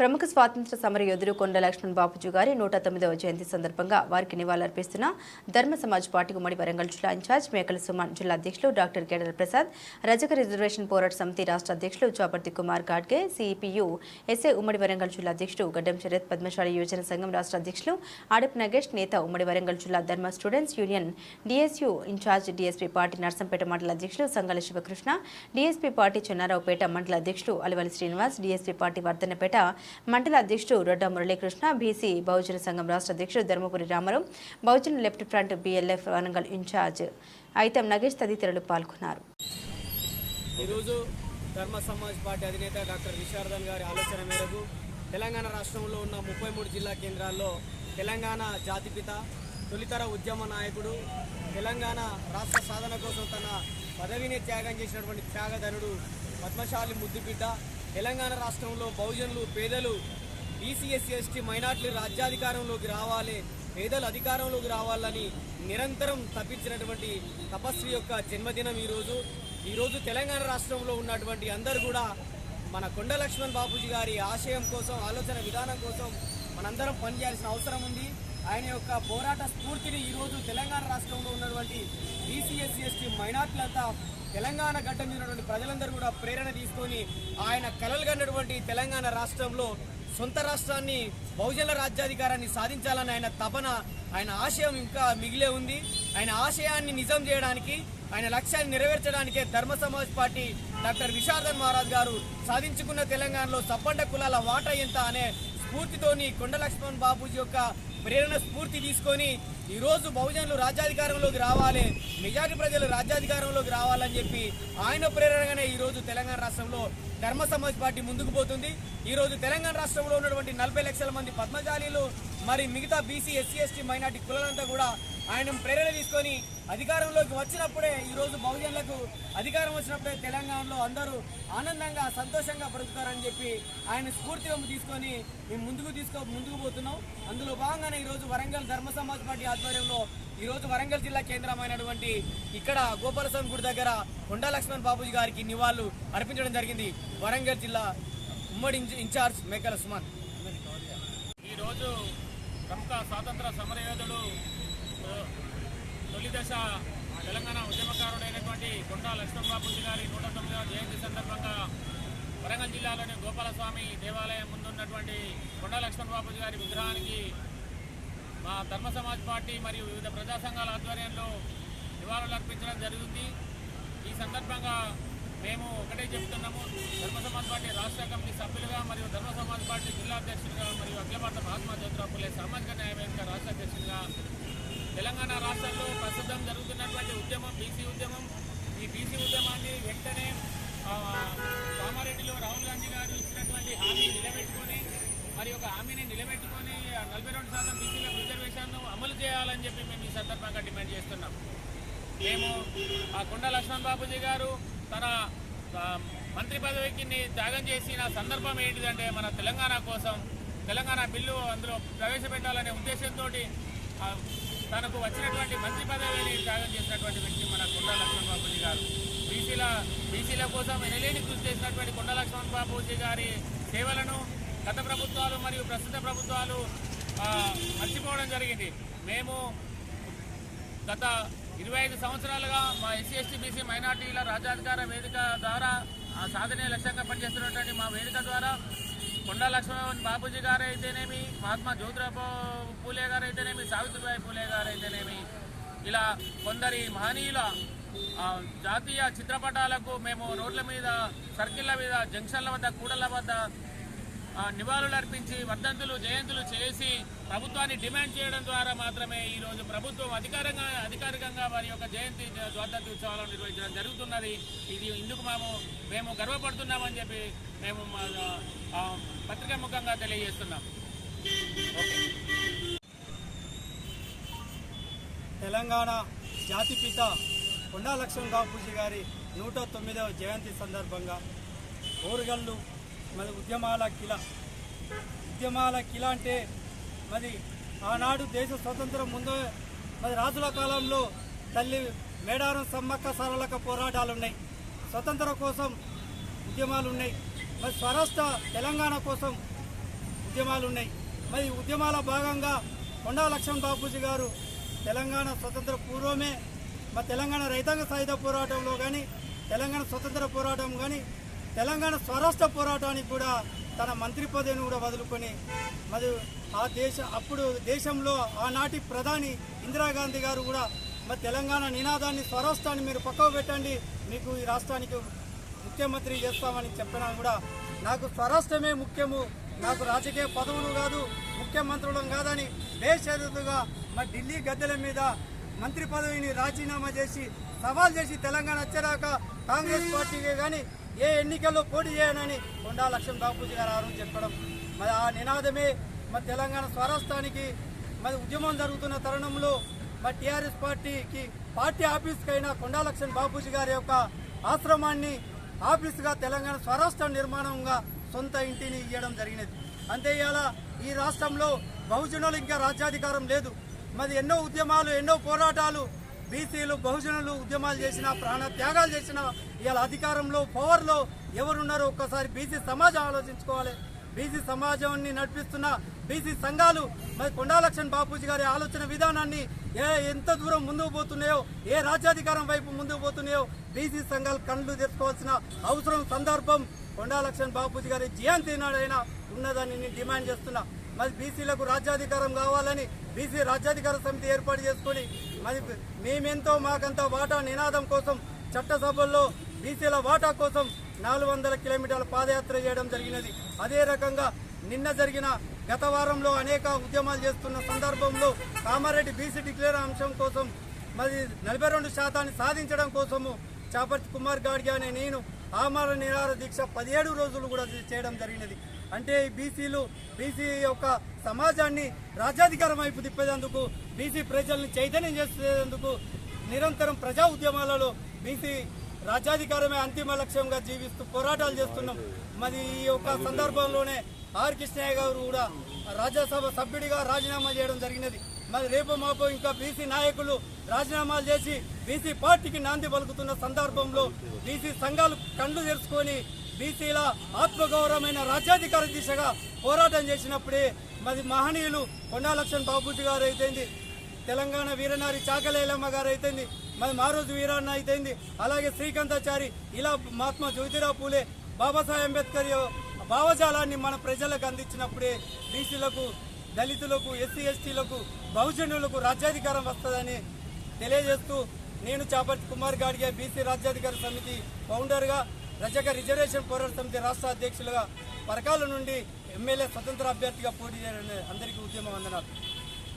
ప్రముఖ స్వాతంత్ర సమర యోధుడు కొండ లక్ష్మణ్ బాపుజీ గారి నూట తొమ్మిదవ జయంతి సందర్భంగా వారికి నివాళులర్పిస్తున్న ధర్మ సమాజ్ పార్టీ ఉమ్మడి వరంగల్ జిల్లా ఇన్ఛార్జ్ మేకల సుమన్ జిల్లా అధ్యక్షులు డాక్టర్ కేడర్ ప్రసాద్ రజక రిజర్వేషన్ పోరాట సమితి రాష్ట్ర అధ్యక్షులు Chaparthi Kumar Gadge C P U S A ఉమ్మడి వరంగల్ జిల్లా అధ్యక్షుడు గడ్డం శరత్ పద్మశాలి యోజన సంఘం రాష్ట్ర అధ్యక్షులు ఆడప్ నగేష్ నేత ఉమ్మడి వరంగల్ జిల్లా Dharma students union DSU incharge DSP party Narsampet మండల అధ్యక్షులు సంగల శివకృష్ణ డిఎస్పీ పార్టీ చెన్నారావుపేట మండల అధ్యక్షులు అలివలి శ్రీనివాస్ డిఎస్పీ పార్టీ వర్ధనపేట మండల అధ్యక్షుడు రొడ్డ మురళీకృష్ణ బీసీ బహుజన సంఘం రాష్ట్ర అధ్యక్షుడు Dharmapuri Ramarao Bahujan left front BLF Warangal incharge Aitham Nagesh తదితరులు పాల్గొన్నారు. ఈరోజు ధర్మ సమాజ్ పార్టీ అధినేత డాక్టర్ విశారదన్ గారి ఆలోచన మేరకు తెలంగాణ రాష్ట్రంలో ఉన్న ముప్పై మూడు జిల్లా కేంద్రాల్లో తెలంగాణ జాతిపిత తొలితర ఉద్యమ నాయకుడు తెలంగాణ రాష్ట్ర సాధన కోసం తన పదవిని త్యాగం చేసినటువంటి త్యాగధనుడు పద్మశాలి ముద్దుబిడ్డ తెలంగాణ రాష్ట్రంలో బహుజనులు పేదలు బీసీఎస్సీ ఎస్టీ మైనార్టీలు రాజ్యాధికారంలోకి రావాలి పేదలు అధికారంలోకి రావాలని నిరంతరం తప్పించినటువంటి తపస్వి యొక్క జన్మదినం ఈరోజు. ఈరోజు తెలంగాణ రాష్ట్రంలో ఉన్నటువంటి అందరూ కూడా మన కొండ లక్ష్మణ్ బాపూజీ గారి ఆశయం కోసం ఆలోచన విధానం కోసం మనందరం పనిచేయాల్సిన అవసరం ఉంది. ఆయన యొక్క పోరాట స్ఫూర్తిని ఈరోజు తెలంగాణ రాష్ట్రంలో ఉన్నటువంటి బీసీఎస్సీ ఎస్టీ మైనార్టీలంతా తెలంగాణ గడ్డ మీద ఉన్నటువంటి ప్రజలందరూ కూడా ప్రేరణ తీసుకొని ఆయన కలలు కన్నటువంటి తెలంగాణ రాష్ట్రంలో సొంత రాష్ట్రాన్ని బహుజన రాజ్యాధికారాన్ని సాధించాలని ఆయన తపన ఆయన ఆశయం ఇంకా మిగిలే ఉంది. ఆయన ఆశయాన్ని నిజం చేయడానికి ఆయన లక్ష్యాన్ని నెరవేర్చడానికే ధర్మ సమాజ్ పార్టీ డాక్టర్ విశారదన్ మహారాజ్ గారు సాధించుకున్న తెలంగాణలో సబ్బండ కులాల వాటా ఎంత అనే స్ఫూర్తితోని కొండ లక్ష్మణ్ బాబూజీ యొక్క ప్రేరణ స్ఫూర్తి తీసుకొని ఈరోజు బహుజనులు రాజ్యాధికారంలోకి రావాలి మెజార్టీ ప్రజలు రాజ్యాధికారంలోకి రావాలని చెప్పి ఆయన ప్రేరణగానే ఈ రోజు తెలంగాణ రాష్ట్రంలో ధర్మ సమాజ్ పార్టీ ముందుకు పోతుంది. ఈరోజు తెలంగాణ రాష్ట్రంలో ఉన్నటువంటి నలభై లక్షల మంది పద్మజాలీలు మరి మిగతా బీసీ ఎస్సీ ఎస్టీ మైనార్టీ కులాలంతా కూడా ఆయన ప్రేరణ తీసుకొని అధికారంలోకి వచ్చినప్పుడే ఈరోజు బహుజనులకు అధికారం వచ్చినప్పుడే తెలంగాణలో అందరూ ఆనందంగా సంతోషంగా బ్రతుకుతారని చెప్పి ఆయన స్ఫూర్తిగా తీసుకొని మేము ముందుకు తీసుకో ముందుకు పోతున్నాం. అందులో భాగంగానే ఈరోజు వరంగల్ ధర్మ సమాజ్ పార్టీ ఆధ్వర్యంలో ఈ రోజు వరంగల్ జిల్లా కేంద్రమైనటువంటి ఇక్కడ గోపాలస్వామి గుడి దగ్గర కొండా లక్ష్మణ్ బాబుజీ గారికి నివాళులు అర్పించడం జరిగింది. వరంగల్ జిల్లా ఉమ్మడి ఇన్ఛార్జ్ మేకల సుమన్. ఈరోజు ప్రముఖ స్వాతంత్ర సమరయోధుడు తొలి దశ తెలంగాణ ఉద్యమకారుడైనటువంటి కొండా లక్ష్మణబాబుజీ గారి నూట తొమ్మిదవ జయంతి సందర్భంగా వరంగల్ జిల్లాలోని గోపాలస్వామి దేవాలయం ముందున్నటువంటి కొండా లక్ష్మణబాబుజీ గారి విగ్రహానికి మా ధర్మ సమాజ్ పార్టీ మరియు వివిధ ప్రజా సంఘాల ఆధ్వర్యంలో నివాళులు అర్పించడం జరుగుతుంది. ఈ సందర్భంగా మేము ఒకటే చెప్తున్నాము. ధర్మ సమాజ్ పార్టీ రాష్ట్ర కమిటీ సభ్యులుగా మరియు ధర్మ సమాజ్ పార్టీ జిల్లా అధ్యక్షులుగా మరియు అఖిల భారత మహాత్మా జ్యోతిరావు పులే సామాజిక న్యాయ వేదిక రాష్ట్ర అధ్యక్షులుగా తెలంగాణ రాష్ట్రంలో ప్రస్తుతం జరుగుతున్నటువంటి ఉద్యమం బీసీ ఉద్యమం. ఈ బీసీ ఉద్యమాన్ని వెంటనే కామారెడ్డిలో రాహుల్ గాంధీ గారు ఇచ్చినటువంటి హామీ నిలబెట్టుకొని మరి ఒక హామీని నిలబెట్టుకొని నలభై రెండు శాతం బీసీల రిజర్వేషన్ను అమలు చేయాలని చెప్పి మేము ఈ సందర్భంగా డిమాండ్ చేస్తున్నాం. మేము ఆ కొండ లక్ష్మణ్ బాబుజీ గారు తన మంత్రి పదవికి త్యాగం చేసిన సందర్భం ఏంటిదంటే మన తెలంగాణ కోసం తెలంగాణ బిల్లు అందులో ప్రవేశపెట్టాలనే ఉద్దేశంతో తనకు వచ్చినటువంటి మంత్రి పదవిని త్యాగం చేసినటువంటి వ్యక్తి మన కొండ లక్ష్మణ్ బాబుజీ గారు. బీసీల బీసీల కోసం ఎనలేని కృషి చేసినటువంటి కొండ లక్ష్మణ్ గారి సేవలను గత ప్రభుత్వాలు మరియు ప్రస్తుత ప్రభుత్వాలు మర్చిపోవడం జరిగింది. మేము గత ఇరవై ఐదు సంవత్సరాలుగా మా ఎస్సీ ఎస్టీ బీసీ మైనార్టీల రాజ్యాధికార వేదిక ద్వారా ఆ సాధనే లక్ష్యంగా పనిచేస్తున్నటువంటి మా వేదిక ద్వారా కొండా లక్ష్మణ్ బాబూజీ గారు అయితేనేమి మహాత్మా జ్యోతిరావు పూలే గారు అయితేనేమి సావిత్రిబాయి పూలే గారు అయితేనేమి ఇలా కొందరి మహనీయుల జాతీయ చిత్రపటాలకు మేము రోడ్ల మీద సర్కిళ్ళ మీద జంక్షన్ల వద్ద కూడళ్ళ వద్ద నివాళులు అర్పించి వర్ధంతులు జయంతులు చేసి ప్రభుత్వాన్ని డిమాండ్ చేయడం ద్వారా మాత్రమే ఈరోజు ప్రభుత్వం అధికారంగా అధికారికంగా వారి యొక్క జయంతి స్వాతంత్ర ఉత్సవాలను నిర్వహించడం జరుగుతున్నది. ఇది ఇందుకు మేము మేము గర్వపడుతున్నామని చెప్పి మేము మా, పత్రికా ముఖంగా తెలియజేస్తున్నాం. తెలంగాణ జాతిపిత కొండా లక్ష్మణ్ బాపూజీ గారి నూట తొమ్మిదవ జయంతి సందర్భంగా ఓరుగల్లు మరి ఉద్యమాల కిల. ఉద్యమాల కిల అంటే మరి ఆనాడు దేశ స్వతంత్రం ముందు మరి రాజుల కాలంలో తల్లి మేడారం సమ్మక్క సరళక పోరాటాలు ఉన్నాయి స్వతంత్రం కోసం ఉద్యమాలు ఉన్నాయి మరి స్వరాష్ట్ర తెలంగాణ కోసం ఉద్యమాలు ఉన్నాయి మరి ఉద్యమాల భాగంగా కొండా లక్ష్మణ్ బాపూజీ గారు తెలంగాణ స్వతంత్ర పూర్వమే మా తెలంగాణ రైతాంగ సాయుధ పోరాటంలో కానీ తెలంగాణ స్వతంత్ర పోరాటం కానీ తెలంగాణ స్వరాష్ట్ర పోరాటానికి కూడా తన మంత్రి పదవిని కూడా వదులుకొని మరి ఆ దేశ అప్పుడు దేశంలో ఆనాటి ప్రధాని ఇందిరాగాంధీ గారు కూడా మరి తెలంగాణ నినాదాన్ని స్వరాష్ట్రాన్ని మీరు పక్కకు పెట్టండి మీకు ఈ రాష్ట్రానికి ముఖ్యమంత్రి చేస్తామని చెప్పినా కూడా నాకు స్వరాష్ట్రమే ముఖ్యము నాకు రాజకీయ పదవులు కాదు ముఖ్యమంత్రులం కాదని బేషరతుగా మా ఢిల్లీ గద్దెల మీద మంత్రి పదవిని రాజీనామా చేసి సవాల్ చేసి తెలంగాణ వచ్చేదాక కాంగ్రెస్ పార్టీకే కానీ ఏ ఎన్నికల్లో పోటీ చేయనని కొండా లక్ష్మణ్ బాపూజీ గారు ఆ చెప్పడం. మరి ఆ నినాదమే మరి తెలంగాణ స్వరాష్ట్రానికి మరి ఉద్యమం జరుగుతున్న తరుణంలో మరి టీఆర్ఎస్ పార్టీకి పార్టీ ఆఫీస్కైనా కొండా లక్ష్మణ్ బాపూజీ గారి యొక్క ఆశ్రమాన్ని ఆఫీసుగా తెలంగాణ స్వరాష్ట్ర నిర్మాణంగా సొంత ఇంటిని ఇవ్వడం జరిగినది. అంతే ఇవాళ ఈ రాష్ట్రంలో బహుజనులు ఇంకా రాజ్యాధికారం లేదు. మరి ఎన్నో ఉద్యమాలు ఎన్నో పోరాటాలు బీసీలు బహుజనులు ఉద్యమాలు చేసిన ప్రాణ త్యాగాలు చేసిన ఇవాళ అధికారంలో పవర్లో ఎవరున్నారో ఒక్కసారి బీసీ సమాజం ఆలోచించుకోవాలి. బీసీ సమాజాన్ని నడిపిస్తున్న బీసీ సంఘాలు మరి కొండాలక్ష్మణ్ బాపూజీ గారి ఆలోచన విధానాన్ని ఏ ఎంత దూరం ముందుకు పోతున్నాయో ఏ రాజ్యాధికారం వైపు ముందుకు పోతున్నాయో బీసీ సంఘాలు కళ్ళు తెచ్చుకోవాల్సిన అవసరం సందర్భం కొండాలక్ష్మణ్ బాపూజీ గారి జయంతి నాడైనా ఉన్నదని నేను డిమాండ్ చేస్తున్నా. మరి బీసీలకు రాజ్యాధికారం కావాలని బీసీ రాజ్యాధికార సమితి ఏర్పాటు చేసుకొని మరి మేమెంతో మాకంత వాటా నినాదం కోసం చట్టసభల్లో బీసీల వాటా కోసం నాలుగు వందల కిలోమీటర్ల పాదయాత్ర చేయడం జరిగినది. అదే రకంగా నిన్న జరిగిన గత వారంలో అనేక ఉద్యమాలు చేస్తున్న సందర్భంలో కామారెడ్డి బీసీ డిక్లేర్ అంశం కోసం మరి నలభై రెండు శాతాన్ని సాధించడం కోసము చాపర్తి కుమార్ గాడ్గి అనే నేను ఆమరణ నిరాహార దీక్ష పదిహేడు రోజులు కూడా చేయడం జరిగినది. అంటే ఈ బీసీలు బీసీ యొక్క సమాజాన్ని రాజ్యాధికారం వైపు తిప్పేందుకు బీసీ ప్రజల్ని చైతన్యం చేసేందుకు నిరంతరం ప్రజా ఉద్యమాలలో బీసీ రాజ్యాధికారమే అంతిమ లక్ష్యంగా జీవిస్తూ పోరాటాలు చేస్తున్నాం. మరి ఈ యొక్క సందర్భంలోనే ఆర్ కృష్ణయ్య గారు కూడా రాజ్యసభ సభ్యుడిగా రాజీనామా చేయడం జరిగినది. మరి రేపు మాపు ఇంకా బీసీ నాయకులు రాజీనామాలు చేసి బీసీ పార్టీకి నాంది పలుకుతున్న సందర్భంలో బీసీ సంఘాలు కళ్ళు తెరుచుకొని బీసీల ఆత్మగౌరవమైన రాజ్యాధికార దిశగా పోరాటం చేసినప్పుడే మరి మహనీయులు కొండాలక్ష్మణ్ బాబూజీ గారు అయితేంది తెలంగాణ వీరనారి చాకలేలమ్మ గారు అయితేంది మరి మారోజు వీరన్న అయితేంది అలాగే శ్రీకాంతాచారి ఇలా మహాత్మా జ్యోతిరావు పూలే బాబాసాహెబ్ అంబేద్కర్ భావజాలాన్ని మన ప్రజలకు అందించినప్పుడే బీసీలకు దళితులకు ఎస్సీ ఎస్టీలకు బహుజనులకు రాజ్యాధికారం వస్తుందని తెలియజేస్తూ నేను చాపర్తి కుమార్ గాడిగే బీసీ రాజ్యాధికార సమితి ఫౌండర్గా రజక రిజర్వేషన్ పోరాట సమితి రాష్ట్ర అధ్యక్షులుగా పరకాల నుండి ఎమ్మెల్యే స్వతంత్ర అభ్యర్థిగా పోటీ చేయాలని అందరికీ ఉద్యమం వందనాలు.